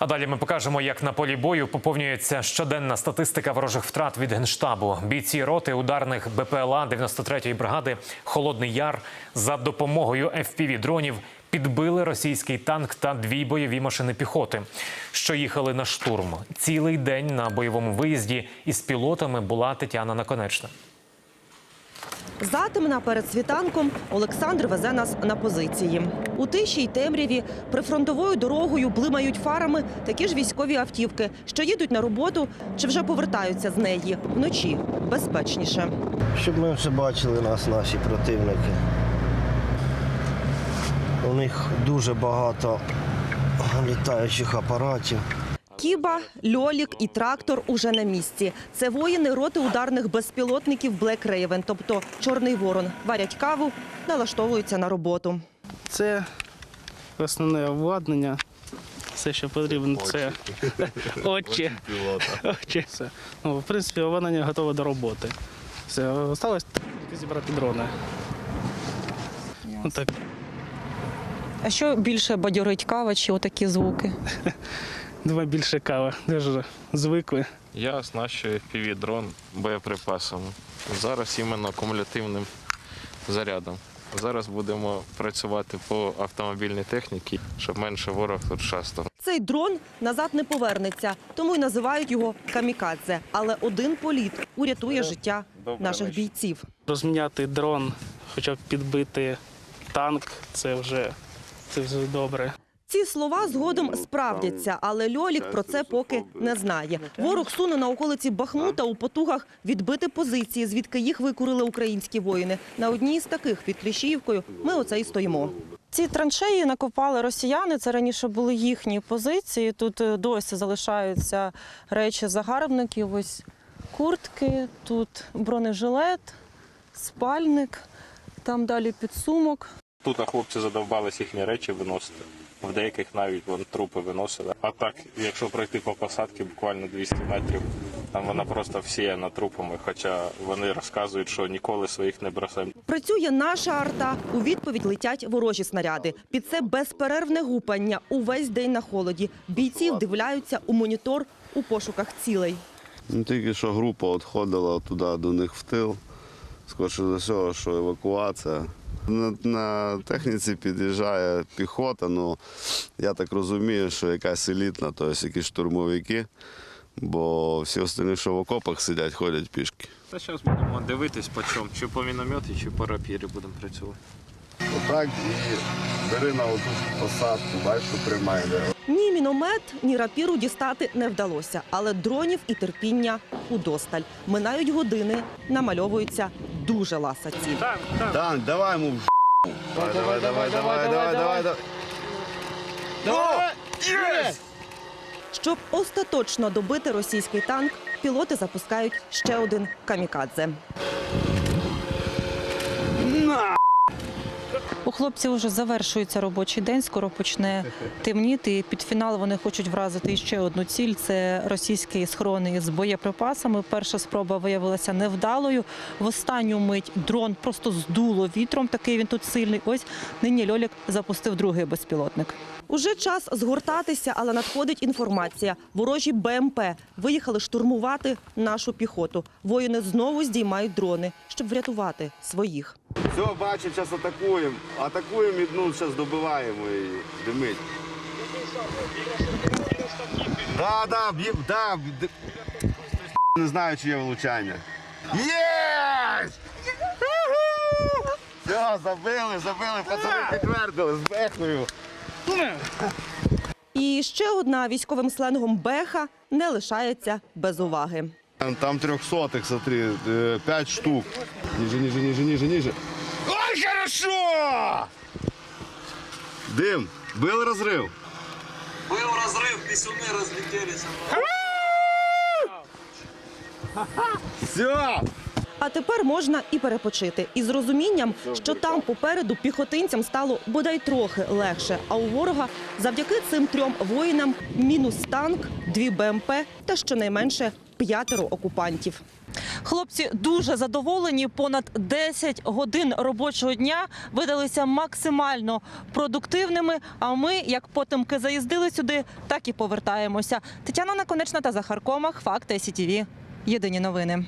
А далі ми покажемо, як на полі бою поповнюється щоденна статистика ворожих втрат від генштабу. Бійці роти ударних БПЛА 93-ї бригади Холодний Яр за допомогою fpv дронів підбили російський танк та дві бойові машини піхоти, що їхали на штурм. Цілий день на бойовому виїзді із пілотами була Тетяна Наконечна. Затемна перед світанком Олександр везе нас на позиції. У тиші й темряві прифронтовою дорогою блимають фарами такі ж військові автівки, що їдуть на роботу чи вже повертаються з неї вночі безпечніше. Щоб ми все бачили нас, наші противники. У них дуже багато літаючих апаратів. Кіба, льолік і трактор уже на місці. Це воїни роти ударних безпілотників Black Raven, тобто Чорний Ворон. Варять каву, налаштовуються на роботу. Це основне обладнання. Все, що потрібно, це очі. очі. Все. Ну, в принципі, обладнання готове до роботи. Все, осталось тільки зібрати дрони. Ну, так, А що більше бадьорить кава чи отакі звуки? давай більше кави. Дуже звикли. Я оснащую FPV-дрон боєприпасами. Зараз іменно кумулятивним зарядом. Зараз будемо працювати по автомобільній техніці, щоб менше ворог тут шастав. Цей дрон назад не повернеться, тому й називають його камікадзе. Але один політ урятує життя Добрий наших вечір. бійців. Розміняти дрон, хоча б підбити танк, це вже, це вже добре. Ці слова згодом справдяться, але Льолік про це поки не знає. Ворог суне на околиці Бахмута у потугах відбити позиції, звідки їх викурили українські воїни. На одній з таких під Кліщіївкою ми оце і стоїмо. Ці траншеї накопали росіяни. Це раніше були їхні позиції. Тут е, досі залишаються речі загарбників. Ось куртки, тут бронежилет, спальник, там далі підсумок. Тут хлопці задовбались їхні речі виносити. В деяких навіть вон, трупи виносили. А так, якщо пройти по посадці буквально 200 метрів, там вона просто всіяна трупами. Хоча вони розказують, що ніколи своїх не бросаємо. Працює наша арта. У відповідь летять ворожі снаряди. Під це безперервне гупання увесь день на холоді. Бійці вдивляються у монітор у пошуках цілей. Ну, тільки що група відходила туди до них в тил. Скоріше за всього, що евакуація. На, на техніці під'їжджає піхота, ну я так розумію, що якась елітна, тобто якісь штурмовики, бо всі остальні, що в окопах сидять, ходять пішки. Та зараз будемо дивитись по чому, чи по мінометі, чи по рапірі будемо працювати. Отак і бери на оту посадку, бачиш, що приймає. Ні міномет, ні рапіру дістати не вдалося, але дронів і терпіння удосталь. Минають години, намальовуються дуже ласаці. Танк, давай йому в Давай, давай, давай, давай, давай, давай, давай. Щоб остаточно добити російський танк, пілоти запускають ще один камікадзе. У хлопців вже завершується робочий день, скоро почне темніти. Під фінал вони хочуть вразити ще одну ціль. Це російські схорони з боєприпасами. Перша спроба виявилася невдалою. В останню мить дрон просто здуло вітром. Такий він тут сильний. Ось нині Льолік запустив другий безпілотник. Уже час згортатися, але надходить інформація. Ворожі БМП виїхали штурмувати нашу піхоту. Воїни знову здіймають дрони, щоб врятувати своїх. Все, бачу, зараз атакуємо. Атакуємо і ну, зараз добиваємо її. Димить. Да, да, б'є- да. Не знаю, чи є влучання. Єсть! Все, забили, забили, пацани підтвердили, з бехою. І ще одна військовим сленгом беха не лишається без уваги. Там, там трехсотых, смотри, э, пять штук. Ниже, ниже, ниже, ниже, ниже. Ой, хорошо! Дым, был разрыв? Был разрыв, писюны разлетелись. Все! А тепер можна і перепочити із розумінням, що там попереду піхотинцям стало бодай трохи легше. А у ворога завдяки цим трьом воїнам мінус танк, дві БМП та щонайменше п'ятеро окупантів. Хлопці дуже задоволені. Понад 10 годин робочого дня видалися максимально продуктивними. А ми, як потемки заїздили сюди, так і повертаємося. Тетяна Наконечна та Захар Комах. Факти СІТІВІ. Єдині новини.